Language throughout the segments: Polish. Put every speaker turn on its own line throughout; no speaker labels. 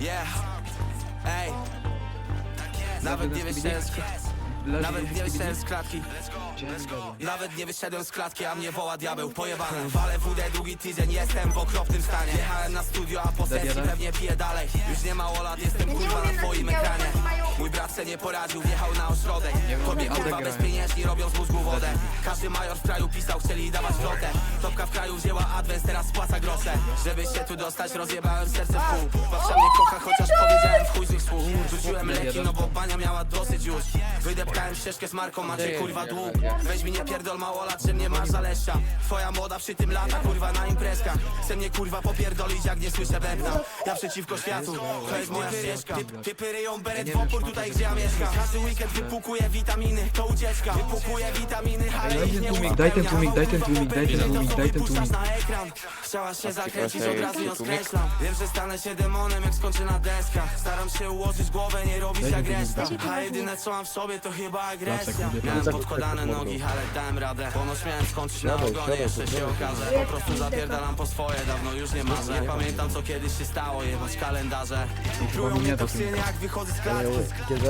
Yeah, ej. Nawet nie wyszedłem z nawet nie wyszedłem z klatki. Nawet nie wyszedłem z klatki, a mnie woła diabeł pojebany. Walę WD długi tydzień, jestem w okropnym stanie. Jechałem na studio, a po sesji pewnie piję dalej. Już nie mało lat, jestem kurwa na twoim ekranie. Mój brat se nie poradził, wjechał na ośrodek. Tobie kurwa
odegrałem.
bezpieniężni robią z mózgu wodę Każdy major w kraju pisał, chcieli dawać flotę. Topka w kraju wzięła adwens, teraz spłaca grosze. Żeby się tu dostać, rozjebałem serce w pół. Babcia mnie kocha, chociaż powiedziałem w chuj z nich słów. Rzuciłem leki, no bo bania miała dosyć już. Wydeptałem ścieżkę z marką, macie kurwa dług. Weź mi nie pierdol mało lat, że mnie masz zaleszcza Twoja młoda przy tym lata, kurwa na imprezkach. Chce mnie kurwa popierdolić, jak nie słyszę bębna. Ja przeciwko światu, to jest moja ścieżka. Typ- Typy ryją beret w opór tutaj, gdzie ja mieszkam. Każdy weekend wypukuje witaminy, to ucieczka. Wypukuje witaminy, ale
ten
nie
tłumik, daj ten tłumik, daj ten tłumik, daj ten tłumik, daj ten tłumik.
na ekran Chciałaś się zakręcić, od razu ją skreślam. Wiem, że stanę się demonem, jak skończę na deskach. Staram się ułożyć głowę, nie robić
Daj ten
jak reszta A jedyne co mam w sobie to chyba agresja.
kurde,
Miałem
tak,
podkładane nogi, ale dałem radę. Ponoć miałem skończyć na ogonie, jeszcze się okaże. Po prostu zapierdalam po swoje, dawno już nie marzę. Nie pamiętam co kiedyś się stało, jebać kalendarze. Trują
mi
mnie toksyny jak wychodzę z klatki.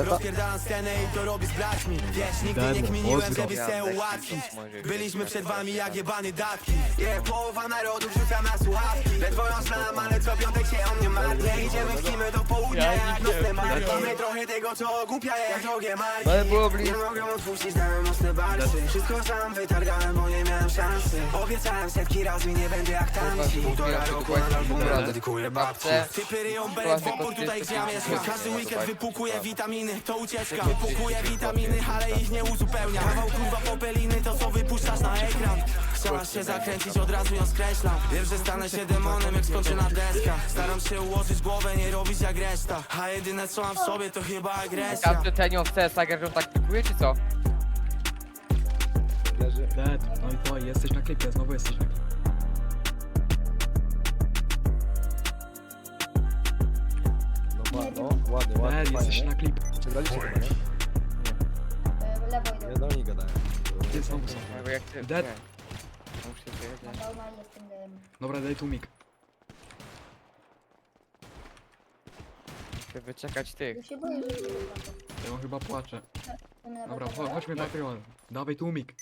Rozpierdalam scenę i to robi z braćmi. Wiesz, nigdy
Daj
nie kminiłem, żeby se ułatwić Byliśmy przed wami jak jebany datki yeah, Połowa narodu wrzuca na słuchawki. Ledwo ją znam, ale co piątek się o mnie martwię. Idziemy w kimy do południa jak nocne marki Mamy trochę tego co głupia jak drogie marki
Ale było
Nie
blisko.
mogę odpuścić, dałem mocne barwy Wszystko sam wytargałem, bo nie miałem szansy. Obiecałem setki razy, nie będę jak tamci. Półtora roku na dedykuję babci Typy ryją beret w opór tutaj gdzie ja mieszkam Każdy weekend wypukuje witaminy, to ucieczka. Wypukuje witaminy, ale ich nie uzupełnia. Kawał kurwa popeliny, to co wypuszczasz na ekran. Chciałaś się zakręcić, od razu ją skreślam. Wiem, że stanę się demonem, jak skończę na deskach Staram się ułożyć głowę, nie robić jak reszta. A jedyne co mam w sobie to chyba agresja.
Każdy tenią w CS grą tak pikuje, czy co?
Leży.
Dead, no i to, jesteś na klipie, znowu jesteś na klipie.
No, ma- no ładnie, ładnie,
Dead, jesteś
fajnie.
na klipie.
Przegraliście chyba, nie?
E, Lewo idę.
Nie, do nich gadałem.
Ty znowu są.
Bo jak ty...
Dead.
nie. Muszę się
jestem dem.
Dobra, daj tłumik.
Muszę wyczekać tych.
Już się boję, że
Ja chyba płacze.
będę
Dobra, cho- chodźmy Patreon. Dawaj tłumik.